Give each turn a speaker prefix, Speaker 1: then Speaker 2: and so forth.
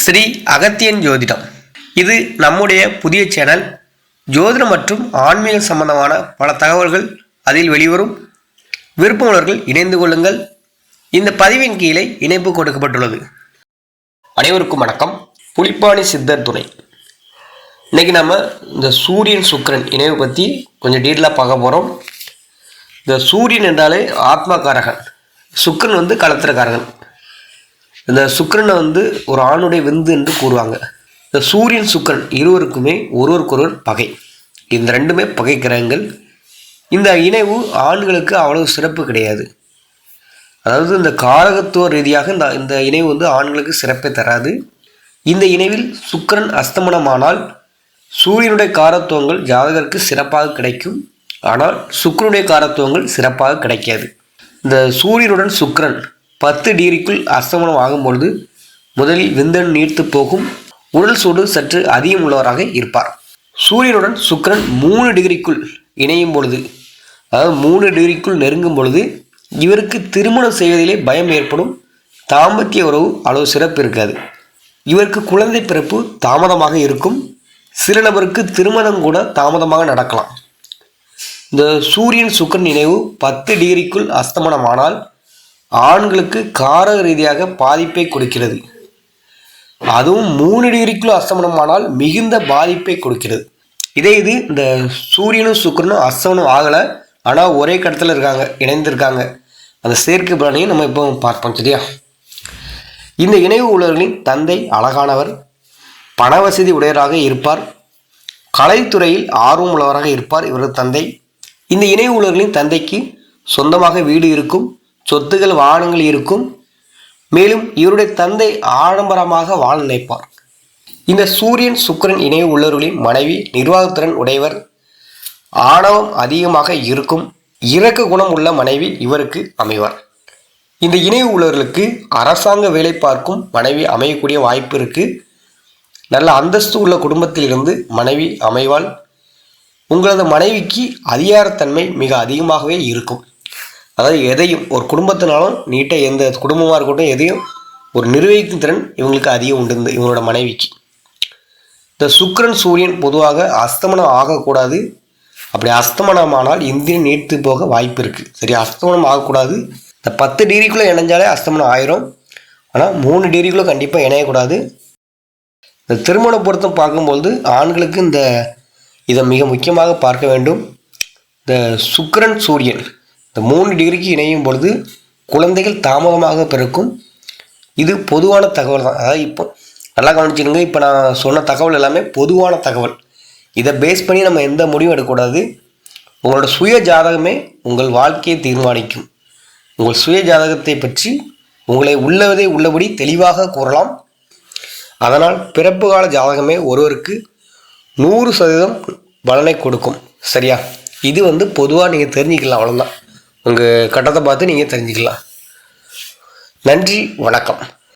Speaker 1: ஸ்ரீ அகத்தியன் ஜோதிடம். இது நம்முடைய புதிய சேனல் ஜோதிடம் மற்றும் ஆன்மீக சம்பந்தமான பல தகவல்கள் அதில் வெளிவரும். விருப்பமுள்ளவர்கள் இணைந்து கொள்ளுங்கள். இந்த பதிவின் கீழே இணைப்பு கொடுக்கப்பட்டுள்ளது. அனைவருக்கும் வணக்கம். புலிப்பாணி சித்தர் துணை. இன்றைக்கி நம்ம இந்த சூரியன் சுக்கிரன் இணைவை பற்றி கொஞ்சம் டீட்டெயிலாக பார்க்க போகிறோம் இந்த சூரியன் என்றாலே ஆத்மாக்காரகன். சுக்கிரன் வந்து களத்திரக்காரகன் இந்த சுக்கரனை வந்து ஒரு ஆணுடைய விந்து என்று கூறுவாங்க. இந்த சூரியன் சுக்கிரன் இருவருக்குமே ஒருவருக்கொருவர் பகை. இந்த ரெண்டுமே பகை கிரகங்கள். இந்த இணைவு ஆண்களுக்கு அவ்வளவு சிறப்பு கிடையாது. அதாவது இந்த காரகத்துவ ரீதியாக இந்த இந்த இணைவு வந்து ஆண்களுக்கு சிறப்பை தராது. இந்த இணைவில் சுக்கிரன் அஸ்தமனமானால் சூரியனுடைய காரத்துவங்கள் ஜாதகருக்கு சிறப்பாக கிடைக்கும். ஆனால் சுக்கரனுடைய காரத்துவங்கள் சிறப்பாக கிடைக்காது. இந்த சூரியனுடன் சுக்கிரன் பத்து டிகிரிக்குள் அஸ்தமனம் ஆகும்பொழுது முதலில் விந்தன் நீர்த்து போகும். உடல் சூடு சற்று அதிகம் உள்ளவராக இருப்பார். சூரியனுடன் சுக்கரன் மூணு டிகிரிக்குள் இணையும் பொழுது அதாவது மூணு டிகிரிக்குள் நெருங்கும் பொழுது இவருக்கு திருமணம் செய்வதிலே பயம் ஏற்படும். தாம்பத்திய உறவு அளவு சிறப்பு இருக்காது. இவருக்கு குழந்தை பிறப்பு தாமதமாக இருக்கும். சில நபருக்கு திருமணம் கூட தாமதமாக நடக்கலாம். இந்த சூரியன் சுக்கரன் நினைவு பத்து டிகிரிக்குள் அஸ்தமனமானால் ஆண்களுக்கு காரக ரீதியாக பாதிப்பை கொடுக்கிறது. அதுவும் மூணு டிகிரிக்குள் அஸ்தமனமானால் மிகுந்த பாதிப்பை கொடுக்கிறது. இதே இது இந்த சூரியனும் சுக்கிரனும் அஸ்தமனம் ஆகலை ஆனால் ஒரே கடத்தில் இருக்காங்க இணைந்திருக்காங்க. அந்த சேர்க்கை பலனையும் நம்ம இப்போ பார்ப்போம் சரியா? இந்த இணைவு உள்ளவர்களின் தந்தை அழகானவர் பண வசதி உடையவராக இருப்பார் கலைத்துறையில் ஆர்வம் உள்ளவராக இருப்பார் இவரது தந்தை. இந்த இணைவு உள்ளவர்களின் தந்தைக்கு சொந்தமாக வீடு இருக்கும் சொத்துகள் வாகனங்கள் இருக்கும். மேலும் இவருடைய தந்தை ஆடம்பரமாக வாழ நினைப்பார். இந்த சூரியன் சுக்கிரன் இணைவு உள்ளவர்களின் மனைவி நிர்வாகத்திறன் உடையவர் ஆணவம் அதிகமாக இருக்கும் இறக்க குணம் உள்ள மனைவி இவருக்கு அமைவார். இந்த இணைவு உள்ளவர்களுக்கு அரசாங்க வேலை பார்க்கும் மனைவி அமையக்கூடிய வாய்ப்பு இருக்கு. நல்ல அந்தஸ்து உள்ள குடும்பத்திலிருந்து மனைவி அமைவாள். உங்களது மனைவிக்கு அதிகாரத்தன்மை மிக அதிகமாகவே இருக்கும். அதாவது எதையும் ஒரு குடும்பத்தினாலும் நீட்டாக எந்த குடும்பமாக இருக்கட்டும் எதையும் ஒரு நிர்வகிக்கும் திறன் இவங்களுக்கு அதிகம் உண்டு இந்த இவங்களோட மனைவிக்கு. இந்த சுக்கரன் சூரியன் பொதுவாக அஸ்தமனம் ஆகக்கூடாது. அப்படி அஸ்தமனமானால் இந்தியன் நீர்த்து போக வாய்ப்பு இருக்குது சரி அஸ்தமனம் ஆகக்கூடாது. இந்த பத்து டிகிரிக்குள்ளே இணைஞ்சாலே அஸ்தமனம் ஆயிரும். ஆனால் மூணு டிகிரிக்குள்ளே கண்டிப்பாக இணையக்கூடாது. இந்த திருமண பொருத்தம் பார்க்கும்பொழுது ஆண்களுக்கு இந்த இதை மிக முக்கியமாக பார்க்க வேண்டும். இந்த சுக்கிரன் சூரியன் இந்த மூணு டிகிரிக்கு இணையும் பொழுது குழந்தைகள் தாமதமாக பிறக்கும். இது பொதுவான தகவல் தான். அதாவது இப்போ நல்லா கவனிச்சுடுங்க இப்போ நான் சொன்ன தகவல் எல்லாமே பொதுவான தகவல். இதை பேஸ் பண்ணி நம்ம எந்த முடிவும் எடுக்கக்கூடாது? உங்களோட சுய ஜாதகமே உங்கள் வாழ்க்கையை தீர்மானிக்கும். உங்கள் சுய ஜாதகத்தை பற்றி உங்களை உள்ளவதை உள்ளபடி தெளிவாக கூறலாம். அதனால் பிறப்பு கால ஜாதகமே ஒருவருக்கு நூறு சதவீதம் பலனை கொடுக்கும். சரியா? இது வந்து பொதுவாக நீங்கள் தெரிஞ்சுக்கலாம். அவ்வளோதான் உங்கள் கட்டத்தை பார்த்து நீங்கள் தெரிஞ்சுக்கலாம். நன்றி வணக்கம்.